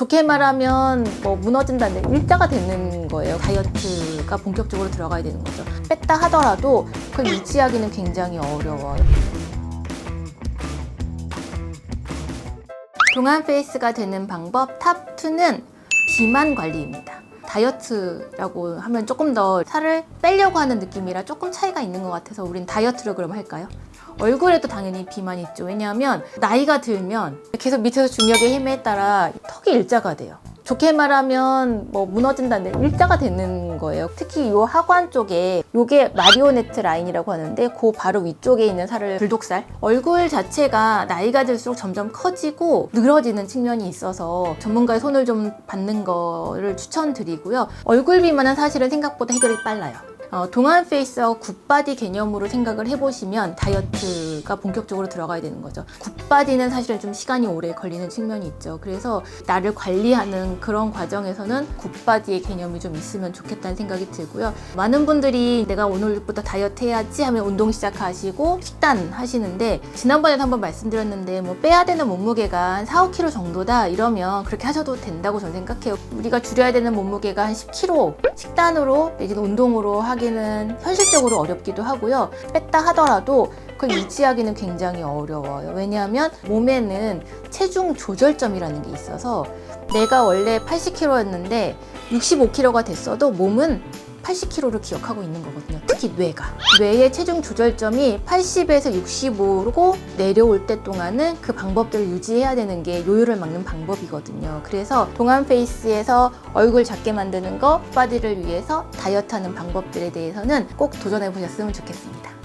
좋게 말하면 뭐 무너진다는 일자가 되는 거예요. 다이어트가 본격적으로 들어가야 되는 거죠. 뺐다 하더라도 그걸 유지하기는 굉장히 어려워요. 동안 페이스가 되는 방법 탑 2는 비만 관리입니다. 다이어트라고 하면 조금 더 살을 빼려고 하는 느낌이라 조금 차이가 있는 것 같아서 우린 다이어트를 그럼 할까요? 얼굴에도 당연히 비만이 있죠. 왜냐하면 나이가 들면 계속 밑에서 중력의 힘에 따라 턱이 일자가 돼요. 좋게 말하면 뭐 무너진다는 일자가 되는 거예요. 특히 이 하관 쪽에 요게 마리오네트 라인이라고 하는데 그 바로 위쪽에 있는 살을 불독살. 얼굴 자체가 나이가 들수록 점점 커지고 늘어지는 측면이 있어서 전문가의 손을 좀 받는 거를 추천드리고요. 얼굴 비만은 사실은 생각보다 해결이 빨라요. 어, 동안 페이스와 굿바디 개념으로 생각을 해보시면 다이어트가 본격적으로 들어가야 되는 거죠. 굿바디는 사실은 좀 시간이 오래 걸리는 측면이 있죠. 그래서 나를 관리하는 그런 과정에서는 굿바디의 개념이 좀 있으면 좋겠다는 생각이 들고요. 많은 분들이 내가 오늘부터 다이어트 해야지 하면 운동 시작하시고 식단 하시는데 지난번에도 한번 말씀드렸는데 뭐 빼야 되는 몸무게가 한 4, 5kg 정도다 이러면 그렇게 하셔도 된다고 저는 생각해요. 우리가 줄여야 되는 몸무게가 한 10kg 식단으로 내지는 운동으로 하기는 현실적으로 어렵기도 하고요. 뺐다 하더라도 그걸 유지하기는 굉장히 어려워요. 왜냐하면 몸에는 체중 조절점이라는 게 있어서 내가 원래 80kg였는데 65kg가 됐어도 몸은 80kg를 기억하고 있는 거거든요. 특히 뇌가. 뇌의 체중 조절점이 80에서 65로 내려올 때 동안은 그 방법들을 유지해야 되는 게 요요를 막는 방법이거든요. 그래서 동안 페이스에서 얼굴 작게 만드는 거, 바디를 위해서 다이어트 하는 방법들에 대해서는 꼭 도전해 보셨으면 좋겠습니다.